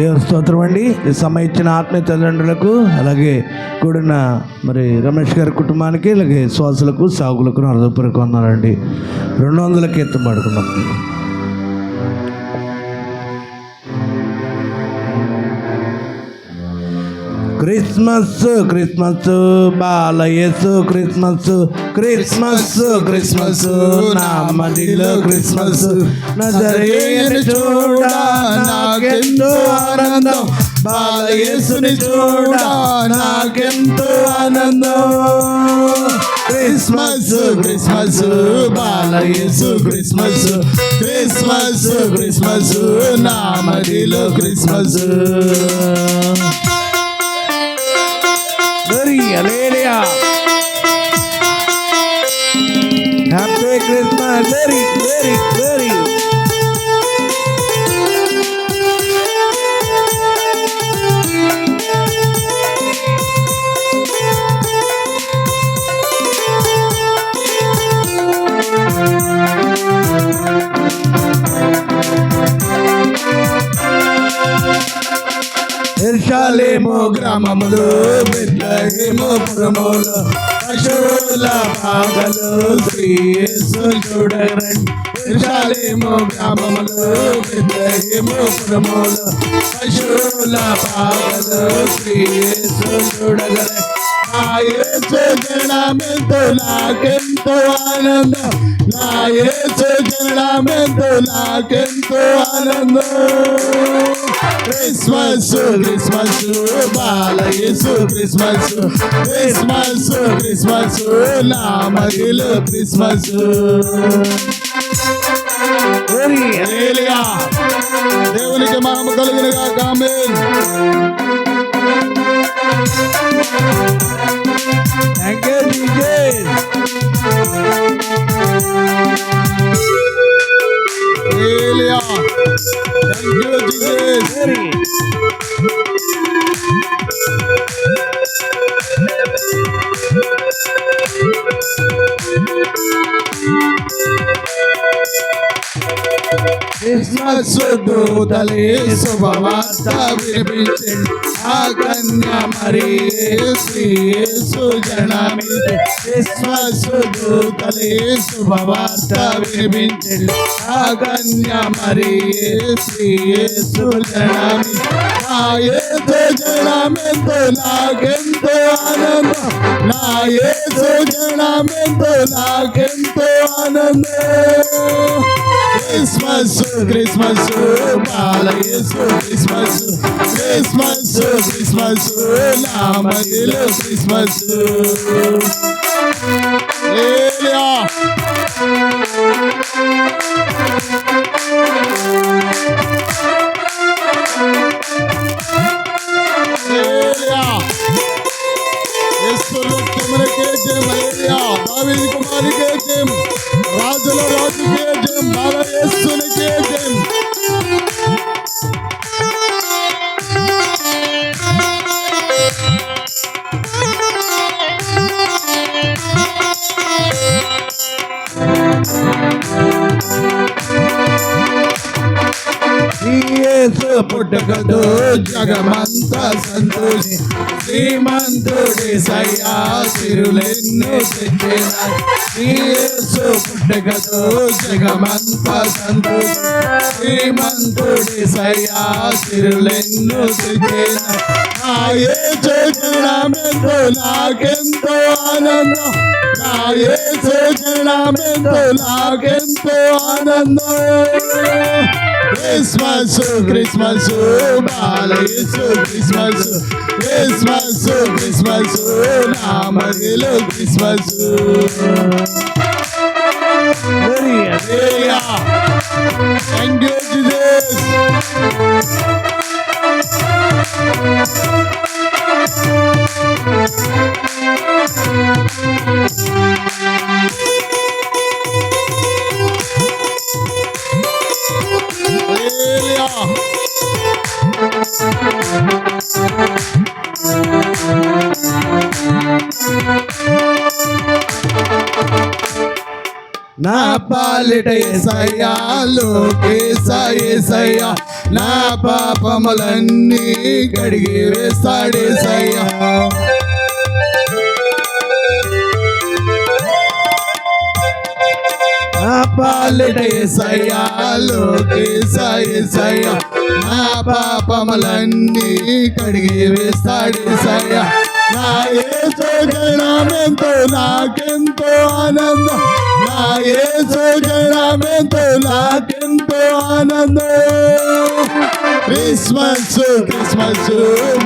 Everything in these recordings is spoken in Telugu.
దేవుని స్తోత్రం అండి. ఈ సమయం ఇచ్చిన ఆత్మీయ తల్లిదండ్రులకు అలాగే కూడిన మరి రమేష్ గారి కుటుంబానికి అలాగే శ్వాసులకు సాగులకు హృదయపూర్వక ఉన్నారండి రెండు వందల కీర్తం పడుకున్నాం Christmas Christmas Balayesu Christmas Christmas Christmas నా మదిలో క్రిస్మస్. నజరేయుని చూడ నాకెంతో ఆనందం. బాలయేసుని చూడ నాకెంతో ఆనందం. Christmas Christmas బాలయేసు Christmas. Christmas Christmas నా మదిలో Christmas. Maya. Happy Christmas, very, very, very. గ్రామములు బెత్లహేమో పురములు పశువుల పాదలు శ్రీయేసు చూడరండి ఎర్షాలేమో గ్రామములు బెత్లహేమో పురములు పశువుల పాగలు శ్రీయేసు చూడగరండి నా జనమెంతో నాకెంతో ఆనందం. నా యేసు జనమెంతో నాకెంతో ఆనందం. Christmas Christmas Balayesu Christmas. Christmas Christmas నా మదిలో క్రిస్మస్. హల్లెలూయా. దేవునికి మహిమ కలుగును గాక క్రిస్మస్ దూతలే శుభవార్త వినిపించండి. ఆ కన్య మరి యేసు జనమితే క్రిస్మస్ దూతలే శుభవార్త వినిపించండి. ఆ కన్య మరి జనమి నా యేసు జనమెంతో నాకెంతో ఆనందం నా యేసు జనమెంతో నాకెంతో ఆనందం Christmas Christmas బాలయేసు Christmas Christmas Christmas నా మదిలో క్రిస్మస్ హల్లెలూయా జగమంతా సంతోషి శ్రీమంతుడి సయ్యా సిరులెన్నో తెచ్చేనా యేసు పుట్టకతో జగమంతా సంతోషి శ్రీమంతుడి సయ్యా సిరులెన్నో తెచ్చేనా నా నాకెంతో ఆనందం. నా యేసు నాకెంతో ఆనందం. Oh, Christmas, Christmas, Christmas, Christmas, Christmas, Christmas, Christmas, Christmas, Christmas, Christmas, Christmas, Christmas, Christmas, Christmas, Christmas, నా పాలిట ఏసయ్యా లోకేశ నా పాపములన్నీ కడిగి వేస్తాడేసయ్యా నా పాలిట ఏసయ్యా నా పాపములన్నీ కడిగి వేస్తాడేసయ్యా నా ఏసో గణమెంతో నాకెంతో ఆనందం. నా ఏసో గణమెంతో నాకెంతో ఆనందం. Christmas Christmas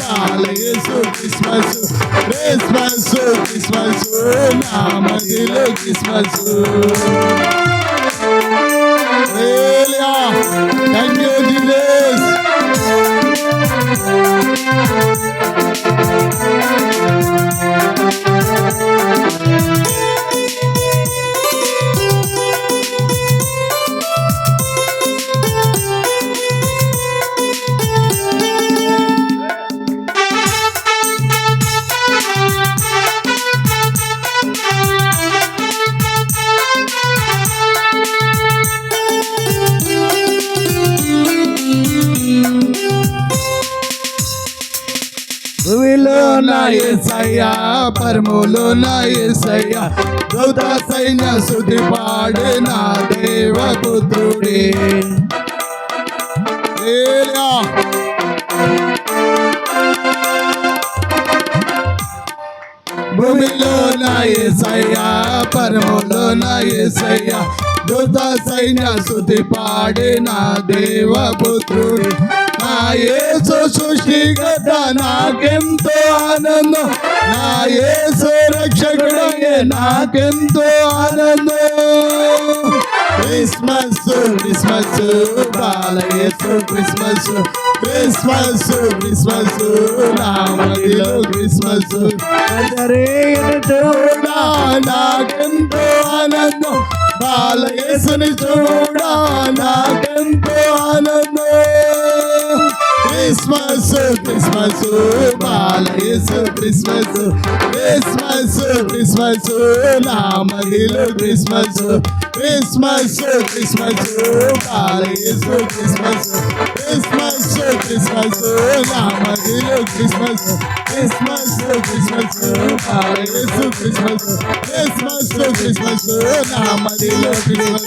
Balayesu Christmas. Christmas Christmas నా మదిలో క్రిస్మస్. యేసయ్యా పరములో నా యేసయ్యా దూత సైన్య శుద్ధి పాడే నా దేవపుత్రుడే హల్లెలూయా. భూమిలో నా యేసయ్యా పరములో నా యేసయ్యా దూత సైన్య శుద్ధి పాడే నా దేవపుత్రుడు నా యేసు సృష్టిగత నాకెంతో ఆనందం. నా యేసు రక్షకుడే నాకెంతో ఆనందం. Christmas Christmas Balayesu Christmas. Christmas Christmas నా మదిలో క్రిస్మస్ నాకెంతో ఆనందం. బాలయేసుని చూడా నాకెంతో ఆనందం. Christmas, Christmas, बाला Christmas, Christmas, Christmas, Christmas, नामदिल Christmas, Christmas, Christmas, बाला Christmas, Christmas, Christmas, Christmas, नामदिल Christmas, Christmas, Christmas, बाला येस Christmas, Christmas, Christmas, नामदिल Christmas.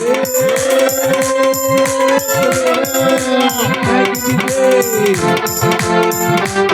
Thank you.